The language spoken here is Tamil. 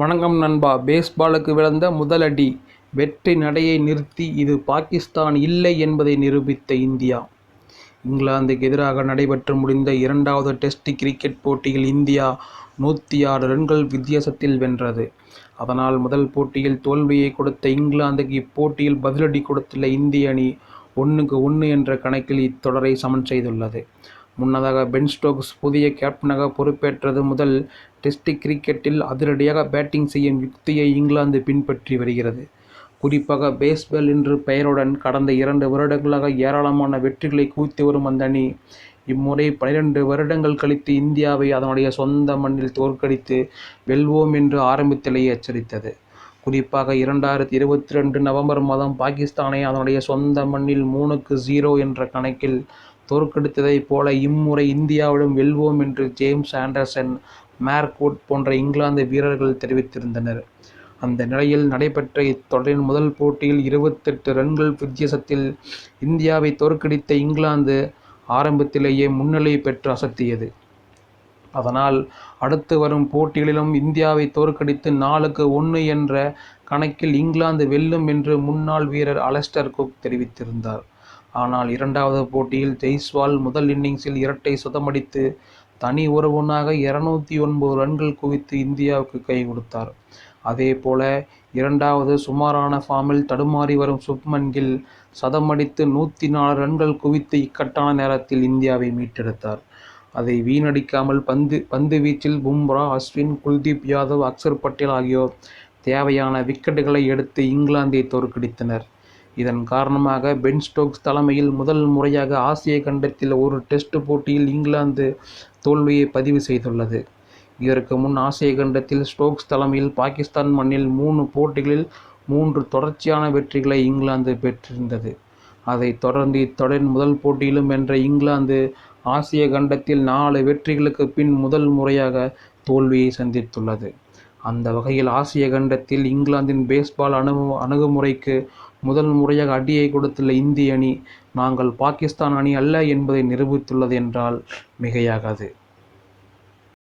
வணக்கம் நண்பா. பேஸ்பாலுக்கு விழுந்த முதல் அடி. வெற்றி நடையை நிறுத்தி இது பாகிஸ்தான் இல்லை என்பதை நிரூபித்த இந்தியா. இங்கிலாந்துக்கு எதிராக நடைபெற்று முடிந்த இரண்டாவது டெஸ்ட் கிரிக்கெட் போட்டியில் இந்தியா நூற்றி ஆறு ரன்கள் வித்தியாசத்தில் வென்றது. அதனால் முதல் போட்டியில் தோல்வியை கொடுத்த இங்கிலாந்துக்கு இப்போட்டியில் பதிலடி கொடுத்துள்ள இந்திய அணி ஒன்றுக்கு ஒன்று என்ற கணக்கில் இத்தொடரை சமன் செய்துள்ளது. முன்னதாக பென் ஸ்டோக்ஸ் புதிய கேப்டனாக பொறுப்பேற்றது முதல் டெஸ்ட் கிரிக்கெட்டில் அதிரடியாக பேட்டிங் செய்யும் யுக்தியை இங்கிலாந்து பின்பற்றி வருகிறது. குறிப்பாக பேஸ்பால் என்ற பெயருடன் கடந்த இரண்டு வருடங்களாக ஏராளமான வெற்றிகளை குவித்து வரும் அந்த அணி இம்முறை பனிரெண்டு வருடங்கள் கழித்து இந்தியாவை அதனுடைய சொந்த மண்ணில் தோற்கடித்து வெல்வோம் என்று ஆரம்பத்திலேயே எச்சரித்தது. குறிப்பாக இரண்டாயிரத்தி இருபத்தி ரெண்டு நவம்பர் மாதம் பாகிஸ்தானை அதனுடைய சொந்த மண்ணில் மூணுக்கு ஜீரோ என்ற கணக்கில் தோற்கடித்ததைப் போல இம்முறை இந்தியாவிலும் வெல்வோம் என்று ஜேம்ஸ் ஆண்டர்சன் மேர்க்வுட் போன்ற இங்கிலாந்து வீரர்கள் தெரிவித்திருந்தனர். அந்த நிலையில் நடைபெற்ற இத்தொடரின் முதல் போட்டியில் இருபத்தெட்டு ரன்கள் வித்தியாசத்தில் இந்தியாவை தோற்கடித்த இங்கிலாந்து ஆரம்பத்திலேயே முன்னிலை பெற்று அசத்தியது. அதனால் அடுத்து வரும் போட்டிகளிலும் இந்தியாவை தோற்கடித்து நாலுக்கு ஒன்று என்ற கணக்கில் இங்கிலாந்து வெல்லும் என்று முன்னாள் வீரர் அலஸ்டர் குக் தெரிவித்திருந்தார். ஆனால் இரண்டாவது போட்டியில் ஜெய்ஸ்வால் முதல் இன்னிங்ஸில் இரட்டை சுதமடித்து தனி ஒருவனாக இருநூத்தி ஒன்பது ரன்கள் குவித்து இந்தியாவுக்கு கை கொடுத்தார். அதேபோல இரண்டாவது சுமாரான ஃபார்மில் தடுமாறி வரும் சுப்மன் கில் சதமடித்து நூற்றி நாலு ரன்கள் குவித்து இக்கட்டான நேரத்தில் இந்தியாவை மீட்டெடுத்தார். அதை வீணடிக்காமல் பந்து பந்து வீச்சில் பும்ரா அஸ்வின் குல்தீப் யாதவ் அக்சர் பட்டேல் ஆகியோர் தேவையான விக்கெட்டுகளை எடுத்து இங்கிலாந்தை தோற்கடித்தனர். இதன் காரணமாக பென் ஸ்டோக்ஸ் தலைமையில் முதல் முறையாக ஆசிய கண்டத்தில் ஒரு டெஸ்ட் போட்டியில் இங்கிலாந்து தோல்வியை பதிவு செய்துள்ளது. இதற்கு முன் ஆசிய கண்டத்தில் ஸ்டோக்ஸ் தலைமையில் பாகிஸ்தான் மண்ணில் மூணு போட்டிகளில் மூன்று தொடர்ச்சியான வெற்றிகளை இங்கிலாந்து பெற்றிருந்தது. அதைத் தொடர்ந்து இத்தொடரின் முதல் போட்டியிலும் வென்ற இங்கிலாந்து ஆசிய கண்டத்தில் நாலு வெற்றிகளுக்கு பின் முதல் முறையாக தோல்வியை சந்தித்துள்ளது. அந்த வகையில் ஆசிய கண்டத்தில் இங்கிலாந்தின் பேஸ்பால் அணு அணுகுமுறைக்கு முதல் முறையாக அடியை கொடுத்துள்ள இந்திய அணி நாங்கள் பாகிஸ்தான் அணி அல்ல என்பதை நிரூபித்துள்ளது என்றால் மிகையாகாது.